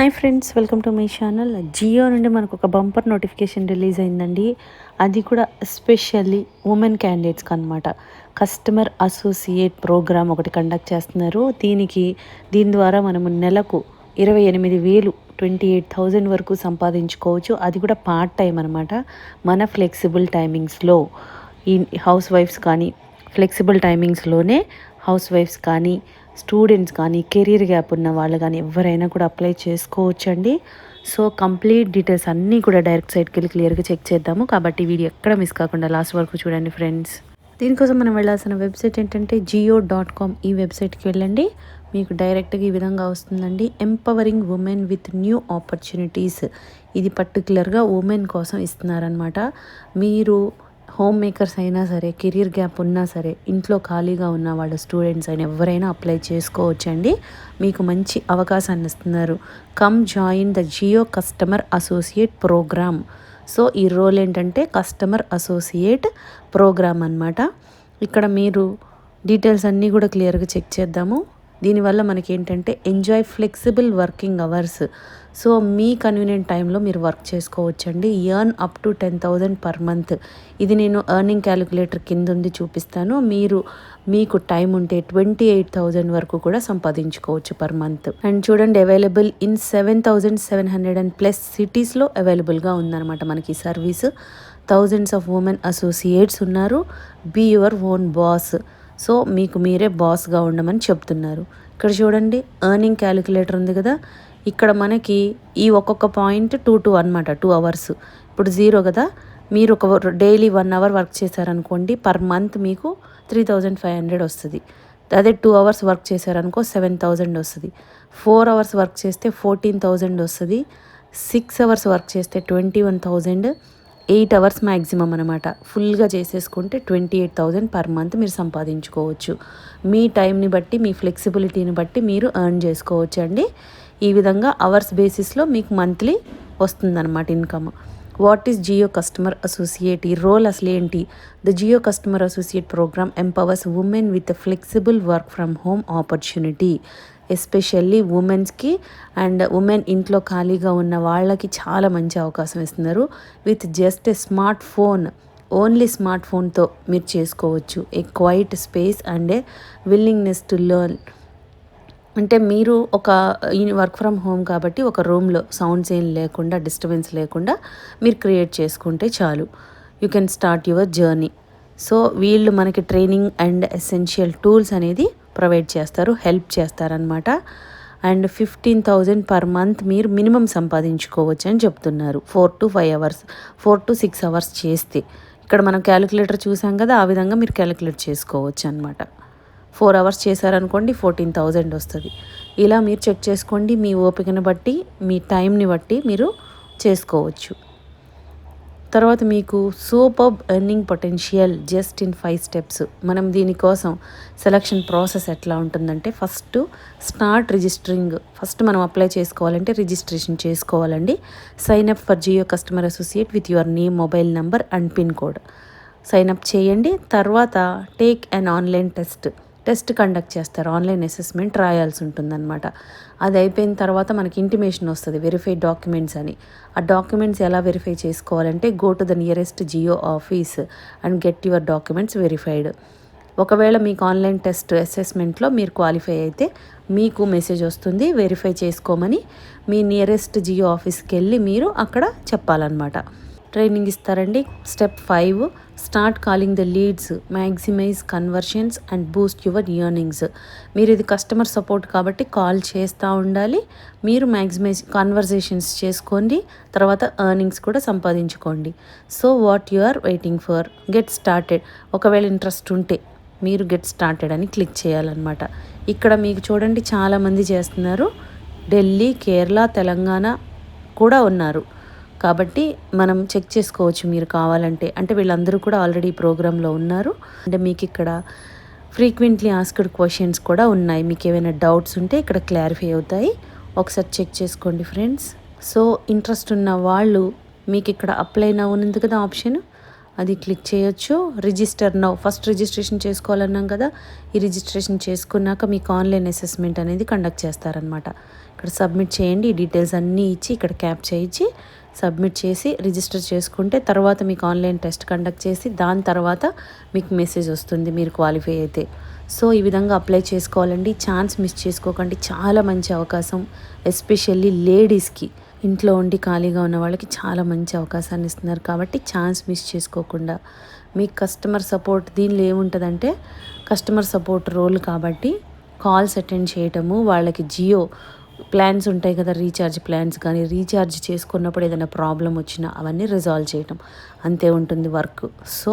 Hi friends welcome to my channel Jio నుండి మనకు ఒక బంపర్ నోటిఫికేషన్ రిలీజ్ అయిందండి. అది కూడా ఎస్పెషల్లీ ఉమెన్ క్యాండిడేట్స్కి అనమాట కస్టమర్ అసోసియేట్ ప్రోగ్రామ్ ఒకటి కండక్ట్ చేస్తున్నారు. దీనికి దీని ద్వారా మనము నెలకు ఇరవై ఎనిమిది వేలు ట్వంటీ ఎయిట్ థౌజండ్ వరకు సంపాదించుకోవచ్చు. అది కూడా పార్ట్ టైం అనమాట మన ఫ్లెక్సిబుల్ టైమింగ్స్లో ఈ హౌస్ వైఫ్స్ కానీ ఫ్లెక్సిబుల్ టైమింగ్స్లోనే హౌస్ వైఫ్స్ కానీ స్టూడెంట్స్ కానీ కెరీర్ గ్యాప్ ఉన్న వాళ్ళు కానీ ఎవరైనా కూడా అప్లై చేసుకోవచ్చండి. సో కంప్లీట్ డీటెయిల్స్ అన్నీ కూడా డైరెక్ట్ సైట్కి వెళ్ళి క్లియర్గా చెక్ చేద్దాము. కాబట్టి వీడియో ఎక్కడ మిస్ కాకుండా లాస్ట్ వరకు చూడండి ఫ్రెండ్స్. దీనికోసం మనం వెళ్ళాల్సిన వెబ్సైట్ ఏంటంటే జియో డాట్ కామ్ ఈ వెబ్సైట్కి వెళ్ళండి. మీకు డైరెక్ట్గా ఈ విధంగా వస్తుందండి. Empowering women with new opportunities. ఇది పర్టికులర్గా ఉమెన్ కోసం ఇస్తున్నారనమాట మీరు హోమ్ మేకర్స్ అయినా సరే కెరీర్ గ్యాప్ ఉన్నా సరే ఇంట్లో ఖాళీగా ఉన్న వాళ్ళ స్టూడెంట్స్ అయినా ఎవరైనా అప్లై చేసుకోవచ్చండి. మీకు మంచి అవకాశాన్ని ఇస్తున్నారు. Come join the Jio customer associate program so ఈ రోల్ ఏంటంటే కస్టమర్ అసోసియేట్ ప్రోగ్రామ్ అనమాట ఇక్కడ మీరు డీటెయిల్స్ అన్నీ కూడా క్లియర్గా చెక్ చేద్దాము. దీనివల్ల మనకి ఏంటంటే enjoy flexible working hours so మీ కన్వీనియంట్ టైంలో మీరు వర్క్ చేసుకోవచ్చండి. Earn up to ten thousand per month ఇది నేను ఎర్నింగ్ క్యాలిక్యులేటర్ కింద ఉంది చూపిస్తాను. మీరు మీకు టైం ఉంటే ట్వంటీ ఎయిట్ థౌజండ్ వరకు కూడా సంపాదించుకోవచ్చు పర్ మంత్ అండ్ చూడండి available in seven thousand seven hundred and plus సిటీస్లో అవైలబుల్గా ఉందన్నమాట మనకి service thousands of women associates ఉన్నారు. Be your own boss so మీకు మీరే బాస్గా ఉండమని చెప్తున్నారు. ఇక్కడ చూడండి ఎర్నింగ్ క్యాలిక్యులేటర్ ఉంది కదా. ఇక్కడ మనకి ఈ ఒక్కొక్క పాయింట్ టూ టూ అనమాట టూ అవర్స్ ఇప్పుడు జీరో కదా. మీరు ఒక డైలీ వన్ అవర్ వర్క్ చేశారనుకోండి పర్ మంత్ మీకు త్రీ థౌజండ్ ఫైవ్ హండ్రెడ్ వస్తుంది. అదే టూ అవర్స్ వర్క్ చేశారనుకో సెవెన్ థౌజండ్ వస్తుంది. ఫోర్ అవర్స్ వర్క్ చేస్తే ఫోర్టీన్ థౌజండ్ వస్తుంది. సిక్స్ అవర్స్ వర్క్ చేస్తే twenty one thousand eight hours maximum అనమాట ఫుల్గా చేసేసుకుంటే twenty eight thousand per month మీరు సంపాదించుకోవచ్చు. మీ టైంని బట్టి మీ ఫ్లెక్సిబిలిటీని బట్టి మీరు ఎర్న్ చేసుకోవచ్చు అండి ఈ విధంగా అవర్స్ బేసిస్లో మీకు మంత్లీ వస్తుందన్నమాట income. What is Jio customer associate? ఈ రోల్ అసలు ఏంటి? The Jio customer associate program empowers women with flexible work from home opportunity. Especially ఉమెన్స్కి and women ఇంట్లో ఖాళీగా ఉన్న వాళ్ళకి చాలా మంచి అవకాశం ఇస్తున్నారు. With just a smart phone only smart ఫోన్తో మీరు చేసుకోవచ్చు. A quiet space and a willingness to learn. అంటే మీరు ఒక వర్క్ ఫ్రమ్ హోమ్ కాబట్టి ఒక రూమ్లో సౌండ్స్ ఏం లేకుండా డిస్టర్బెన్స్ లేకుండా మీరు క్రియేట్ చేసుకుంటే చాలు. You can start your journey. So వీళ్ళు మనకి ట్రైనింగ్ అండ్ ఎసెన్షియల్ టూల్స్ అనేది ప్రొవైడ్ చేస్తారు హెల్ప్ చేస్తారనమాట and fifteen thousand per month మీరు మినిమం సంపాదించుకోవచ్చు అని చెప్తున్నారు. Four to five hours four to six hours చేస్తే. ఇక్కడ మనం క్యాలిక్యులేటర్ చూసాం కదా ఆ విధంగా మీరు క్యాలిక్యులేట్ చేసుకోవచ్చు అనమాట ఫోర్ అవర్స్ చేశారనుకోండి ఫోర్టీన్ థౌజండ్ వస్తుంది. ఇలా మీరు చెక్ చేసుకోండి మీ ఓపికను బట్టి మీ టైంని బట్టి మీరు చేసుకోవచ్చు. తర్వాత మీకు super earning potential just in five steps. మనం దీనికోసం సెలక్షన్ ప్రాసెస్ ఎట్లా ఉంటుందంటే ఫస్ట్ స్టార్ట్ రిజిస్టరింగ్. ఫస్ట్ మనం అప్లై చేసుకోవాలంటే రిజిస్ట్రేషన్ చేసుకోవాలండి. Sign up for Jio customer associate with your name mobile number and pin code sign up చేయండి. తర్వాత take an online test test conduct చేస్తారు. ఆన్లైన్ అసెస్మెంట్ రాయాల్సి ఉంటుందన్నమాట. అది అయిపోయిన తర్వాత మనకి ఇంటిమేషన్ వస్తుంది. వెరిఫైడ్ డాక్యుమెంట్స్ అని. ఆ డాక్యుమెంట్స్ ఎలా వెరిఫై చేసుకోవాలంటే go to the nearest Jio office and get your documents verified. ఒకవేళ మీకు ఆన్లైన్ టెస్ట్ అసెస్మెంట్లో మీరు క్వాలిఫై అయితే మీకు మెసేజ్ వస్తుంది వెరిఫై చేసుకోమని మీ నియరెస్ట్ జియో ఆఫీస్కి వెళ్ళి మీరు అక్కడ చెప్పాలన్నమాట. ట్రైనింగ్ ఇస్తారండి. Step five start calling the leads maximize conversions and boost your earnings. మీరు ఇది కస్టమర్ సపోర్ట్ కాబట్టి కాల్ చేస్తూ ఉండాలి. మీరు మ్యాక్సిమైజ్ కన్వర్జేషన్స్ చేసుకోండి. తర్వాత ఎర్నింగ్స్ కూడా సంపాదించుకోండి. So what you are waiting for? Get started. ఒకవేళ ఇంట్రెస్ట్ ఉంటే మీరు గెట్ స్టార్టెడ్ అని క్లిక్ చేయాలన్నమాట. ఇక్కడ మీకు చూడండి చాలామంది చేస్తున్నారు. ఢిల్లీ కేరళ తెలంగాణ కూడా ఉన్నారు. కాబట్టి మనం చెక్ చేసుకోవచ్చు మీరు కావాలంటే. అంటే వీళ్ళందరూ కూడా ఆల్రెడీ ప్రోగ్రాంలో ఉన్నారు. అంటే మీకు ఇక్కడ ఫ్రీక్వెంట్లీ ఆస్క్డ్ క్వశ్చన్స్ కూడా ఉన్నాయి. మీకు ఏమైనా డౌట్స్ ఉంటే ఇక్కడ క్లారిఫై అవుతాయి. ఒకసారి చెక్ చేసుకోండి ఫ్రెండ్స్ సో ఇంట్రెస్ట్ ఉన్న వాళ్ళు మీకు ఇక్కడ అప్లై నా కదా ఆప్షన్ అది క్లిక్ చేయొచ్చు. రిజిస్టర్ నౌ ఫస్ట్ రిజిస్ట్రేషన్ చేసుకోవాలన్నాం కదా ఈ రిజిస్ట్రేషన్ చేసుకున్నాక మీకు ఆన్లైన్ అసెస్మెంట్ అనేది కండక్ట్ చేస్తారనమాట ఇక్కడ సబ్మిట్ చేయండి ఈ డీటెయిల్స్ అన్నీ ఇచ్చి ఇక్కడ క్యాప్ చేయించి సబ్మిట్ చేసి రిజిస్టర్ చేసుకుంటే తర్వాత మీకు ఆన్లైన్ టెస్ట్ కండక్ట్ చేసి దాని తర్వాత మీకు మెసేజ్ వస్తుంది మీరు క్వాలిఫై అయితే. సో ఈ విధంగా అప్లై చేసుకోవాలండి. ఛాన్స్ మిస్ చేసుకోకండి. చాలా మంచి అవకాశం ఎస్పెషల్లీ లేడీస్కి. ఇంట్లో ఉండి ఖాళీగా ఉన్న వాళ్ళకి చాలా మంచి అవకాశాన్ని ఇస్తున్నారు కాబట్టి ఛాన్స్ మిస్ చేసుకోకుండా మీ కస్టమర్ సపోర్ట్ దీనిలో ఏముంటుందంటే కస్టమర్ సపోర్ట్ రోల్ కాబట్టి కాల్స్ అటెండ్ చేయటము వాళ్ళకి జియో ప్లాన్స్ ఉంటాయి కదా రీఛార్జ్ ప్లాన్స్ కానీ రీఛార్జ్ చేసుకున్నప్పుడు ఏదైనా ప్రాబ్లం వచ్చినా అవన్నీ రిజాల్వ్ చేయటం అంతే ఉంటుంది వర్క్. సో